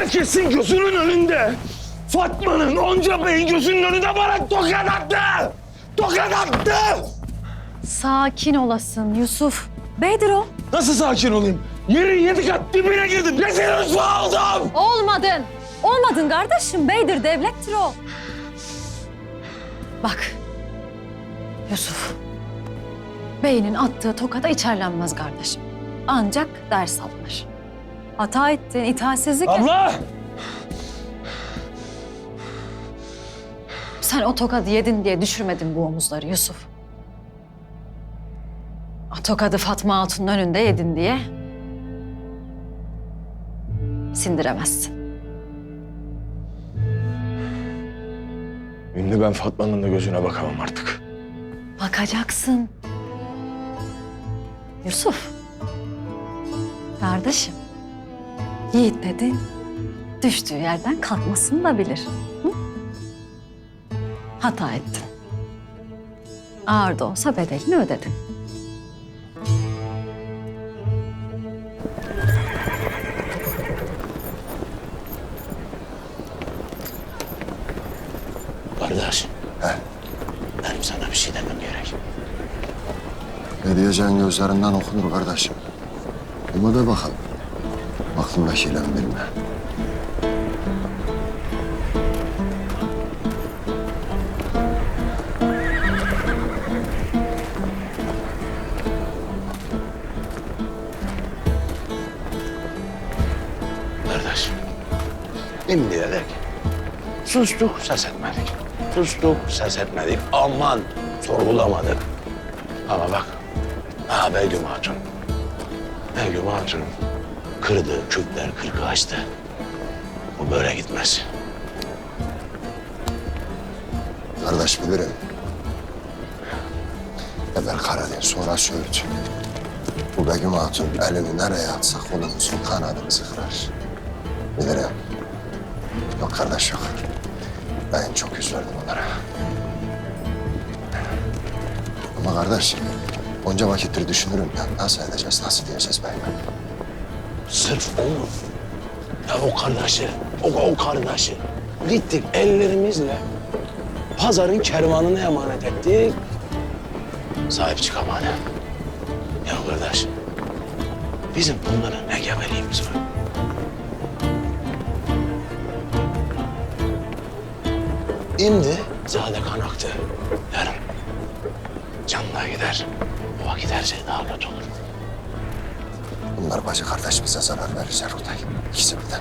herkesin gözünün önünde. Fatma'nın onca beyin gözünün önünde bana tokat attı. Tokat attı. Sakin olasın Yusuf. Beydir o. Nasıl sakin olayım? Yerin yedi kat dibine girdim. Rezil rüsva oldum. Olmadın. Olmadın kardeşim. Beydir devlettir o. Bak. Yusuf. Beynin attığı tokada içerlenmez kardeşim. Ancak ders alınır. Hata ettin, itaatsizlik. Abla! Sen o tokadı yedin diye düşürmedin bu omuzları Yusuf. O tokadı Fatma Hatun'un önünde yedin diye sindiremezsin. Ünlü ben Fatma'nın da gözüne bakamam artık. Bakacaksın. Yusuf. Kardeşim. Yiğit dedi. Düştüğü yerden kalkmasını da bilir. Hı? Hata ettin. Ağır da olsa bedelini ödedin. Kardeş. Benim sana bir şey demem gerek. Ne diyeceğin gözlerinden okunur kardeşim. Ama da bakalım. Aklındakiyle bilme. Kardeş. Şimdi dedik. Sustuk, ses etmedik. Sustuk, ses etmedik. Aman sorgulamadık. Ama bak. Ha Begüm Hatun. Begüm Hatun kırdı, küpler kırkı açtı. Bu böyle gitmez. Kardeş bilirim. Evvel Karadeniz sonra Söğüt. Bu Begüm Hatun elini nereye atsa kolumuzun kanadımızı kırar. Bilirim. Yok kardeş yok. Ben çok yüz verdim onlara. Ama kardeş, onca vakittir düşünürüm ya. Nasıl edeceğiz, nasıl diyeceğiz beyime? Sırf o mu? Ya o kardeşi, o, o kardeşi. Gittik ellerimizle pazarın kervanına emanet ettik. Sahip çıkamadı. Ya kardeş, bizim bunlara ne geveliğimiz var? İndi zade kan aktı. Yarın canına gider. O vakit her şey daha kötü olur. Bunlar bacı kardeş bize zarar verir Erutay. İkisi birden.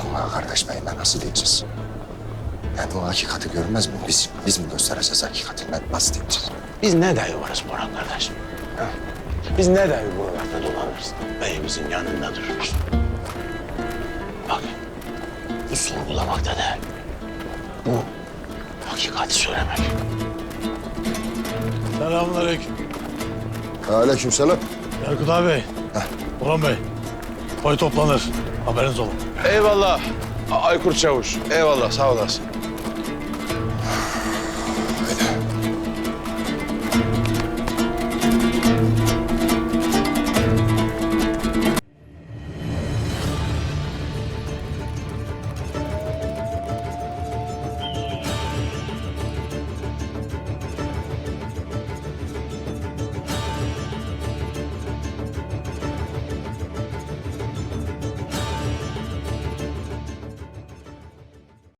Ama kardeş beyime nasıl diyeceğiz? Yani o hakikati görmez mi? Biz, biz mi göstereceğiz hakikati? Ne- Nasıl diyeceğiz? Biz ne devi varız Boran kardeş? Ha? Biz ne devi buralarda dolanırız? Beyimizin yanında dururuz. Bak, bu sorgulamak da değil. Bu hakikati söylemek. Selamünaleyküm. Aleyküm selam. Erkut abi. Orhan Bey. Koy toplanır. Haberiniz olun. Eyvallah. Aykurt Çavuş. Eyvallah sağ olasın.